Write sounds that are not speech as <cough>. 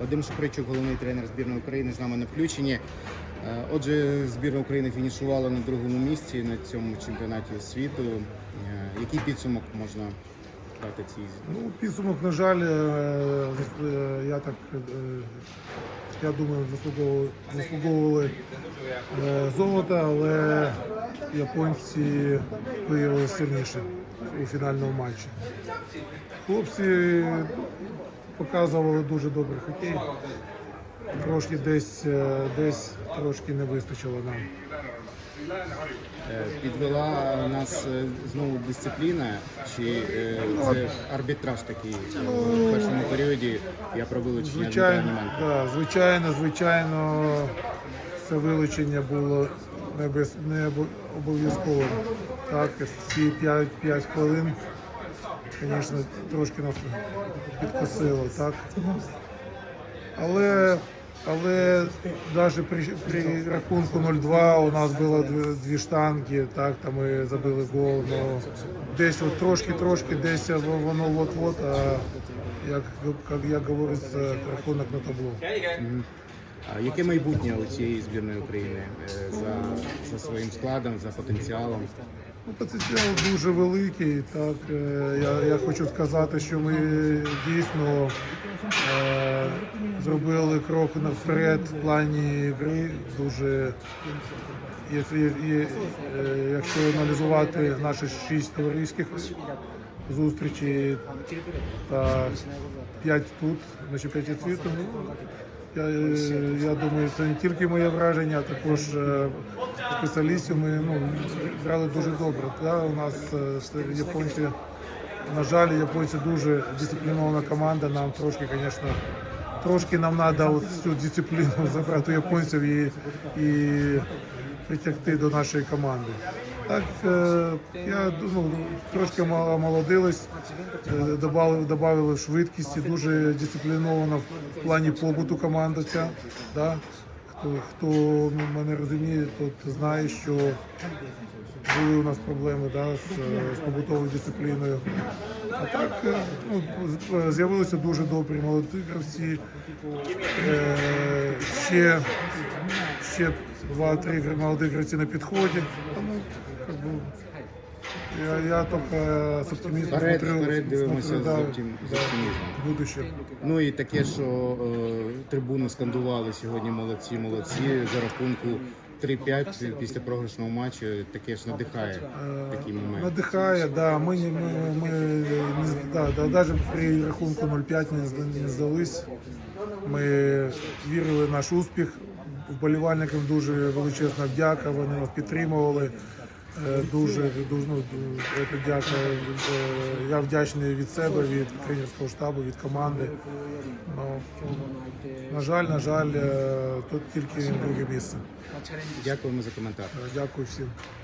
Вадим Шепричук, головний тренер збірної України, з нами на включенні. Е, Отже, збірна України фінішувала на другому місці на цьому чемпіонаті світу. Е, Який підсумок можна дати цій Ну, підсумок, на жаль, е, я так я думаю, заслуговували, заслуговували золото, але японці виявилися сильніше у фінальному матчі. Хлопці показували дуже добрий хокей. Трошки десь, е, десь трошки не вистачило нам. Е, підвела нас е, знову дисципліна, чи е, це арбітраж такий е, в першому періоді? Я про вилучення Звичайно, да, звичайно, звичайно, це вилучення було не, без, не обо- обов'язковим. Так, ці 5, 5 хвилин, звісно, трошки нас підкосило, так. Але, але навіть при, при рахунку 0-2 у нас було дві, штанги, так, там ми забили гол. Ну, десь от трошки-трошки, десь воно от-от, а як, як, як говориться, рахунок на табло. А яке майбутнє у цієї збірної України е, за, за своїм складом, за потенціалом? Ну, Потенціал дуже великий. Так, е, я, я хочу сказати, що ми дійсно е, зробили крок наперед в плані гри. Дуже, якщо, е, якщо аналізувати наші шість товариських зустрічей та п'ять тут на чемпіонаті світу, я, е, я думаю, це не тільки моє враження, а також спеціалістів. Ми ну, грали дуже добре. Да? У нас е, японці, на жаль, японці дуже дисциплінована команда. Нам трошки, звісно, трошки нам треба цю дисципліну <laughs> забрати у японців і, і притягти до нашої команди. Так, е, я ну, трошки омолодились, е, добавили, добавили швидкісті, дуже дисциплінована в плані побуту команда ця. Да? Хто, хто мене розуміє, тот знає, що були у нас проблеми да, з, е, з побутовою дисципліною. А так е, ну, з'явилися дуже добрі молоді гравці. Е, ще, ще два-три молодих гравці на підході. Тому я, я тільки з оптимізмом Вперед, смотрю, вперед дивимося смотрю, з да, оптим- з оптимізмом. будуще. Ну і таке, що е, трибуни скандували сьогодні молодці, молодці за рахунку 3-5 після програшного матчу. Таке ж надихає такий момент. Надихає, да. Ми, не- ми, ми не, з- да, да, навіть при рахунку 0,5 не, не здались. Ми вірили в наш успіх. Вболівальникам дуже величезна вдяка, вони нас підтримували. Е, Дуже, дуже ну, дяка. Е, Я вдячний від себе, від тренерського штабу, від команди. Ну, на жаль, на жаль, е, тут тільки друге місце. Дякуємо за коментар. Дякую всім.